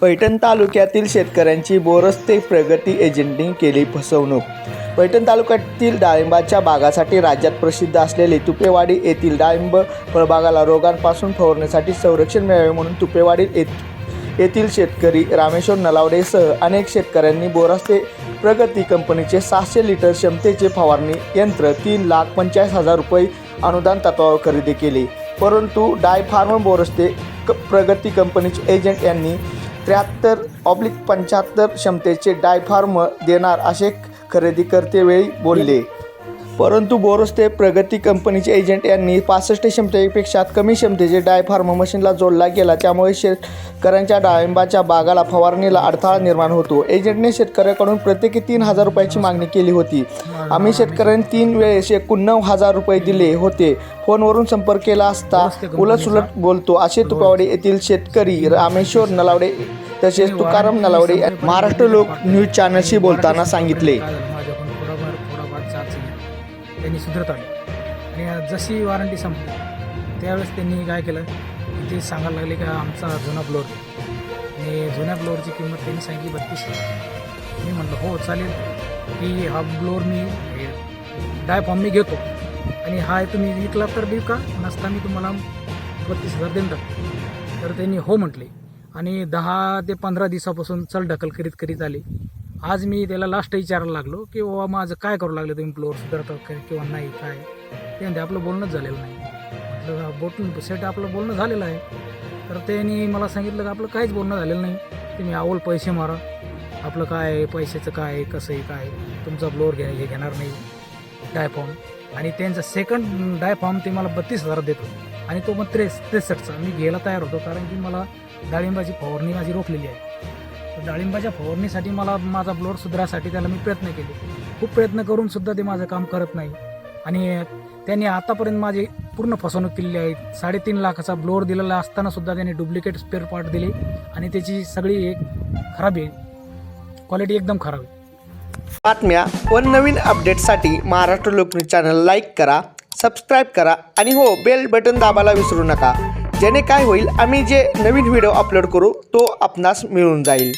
पैठण तालुक्यातील शेतकऱ्यांची बोरस्ते प्रगती एजंटनी केली फसवणूक. पैठण तालुक्यातील डाळिंबाच्या बागासाठी राज्यात प्रसिद्ध असलेले तुपेवाडी येथील डाळिंब फळबागाला रोगांपासून फवारण्यासाठी संरक्षण मिळावे म्हणून तुपेवाडी येथील शेतकरी रामेश्वर नलावडेसह अनेक शेतकऱ्यांनी बोरस्ते प्रगती कंपनीचे सहाशे लिटर क्षमतेचे फवारणी यंत्र तीन लाख पंचाळीस हजार रुपये अनुदान तत्वावर खरेदी केले. परंतु डाय फार्म बोरस्ते क प्रगती कंपनीचे एजंट यांनी त्र्याहत्तर ऑब्लिक पंच्याहत्तर क्षमतेचे डायफार्म देणार असे खरेदी करतेवेळी बोलले. परंतु बोरस्ते प्रगती कंपनीचे एजंट यांनी पासष्ट क्षमतेपेक्षा कमी क्षमतेचे डायफार्म मशीनला जोडला गेला. त्यामुळे शेतकऱ्यांच्या डाळिंबाच्या बागाला फवारणीला अडथळा निर्माण होतो. एजंटने शेतकऱ्याकडून प्रत्येकी तीन हजार रुपयाची मागणी केली होती. आम्ही शेतकऱ्यांनी तीन वेळेस एकूण नऊ हजार रुपये दिले होते. फोनवरून संपर्क केला असता उलटसुलट बोलतो. असे तुपावडे येथील शेतकरी रामेश्वर नलावडे तसेच तुकाराम नलावडे महाराष्ट्र लोक न्यूज चॅनलशी बोलताना सांगितले. त्यांनी सुधरत आले. आणि जशी वॉरंटी संपली त्यावेळेस त्यांनी काय केलं ते सांगायला लागले का आमचा जुना ब्लोअर आणि जुन्या ब्लोअरची किंमत त्यांनी सांगितली बत्तीस हजार. मी म्हटलं हो चालेल. की हा ब्लोअर मी डाय फॉर्म मी घेतो. आणि हा तुम्ही विकला तर देऊ का नसता मी तुम्हाला बत्तीस हजार देऊन टाकतो. तर त्यांनी हो म्हटले. आणि दहा ते पंधरा दिवसापासून चल ढकल करीत करीत आले. आज मी त्याला लास्ट विचारायला लागलो की बाबा माझं काय करू लागलं तुम्ही फ्लोअर सुधारता काय किंवा नाही काय? ते म्हणते आपलं बोलणंच झालेलं नाही. म्हटलं बोटून सेट आपलं बोलणं झालेलं आहे. तर त्यांनी मला सांगितलं की आपलं काहीच बोलणं झालेलं नाही. तुम्ही आवल पैसे मारा. आपलं काय आहे, पैशाचं काय आहे, कसं आहे? काय तुमचा ब्लोअर घ्या हे घेणार नाही. डायफॉर्म. आणि त्यांचा सेकंड डायफॉर्म ते मला बत्तीस हजार देतो आणि तो मग त्रेस त्रेसष्टचा मी घ्यायला तयार होतो कारण की मला डाळिंबाची फवारणी माझी रोखलेली आहे. डाळिंबाच्या फवारणीसाठी मला माझा ब्लोअर सुधारासाठी त्याला मी प्रयत्न केले. खूप प्रयत्न करून सुद्धा ते माझं काम करत नाही. आणि त्यांनी आतापर्यंत माझी पूर्ण फसवणूक केलेली आहे. साडेतीन लाखाचा ब्लोअर दिलेला असताना सुद्धा त्यांनी डुप्लिकेट स्पेअर पार्ट दिले. आणि त्याची सगळी एक खराब आहे. क्वालिटी एकदम खराब आहे. बातम्या व नवीन अपडेटसाठी महाराष्ट्र लोकन्यूज चॅनल लाईक करा सबस्क्राईब करा आणि हो बेल बटन दाबायला विसरू नका. जेणे काय होईल आम्ही जे नवीन व्हिडिओ अपलोड करू तो आपणास मिळून जाईल.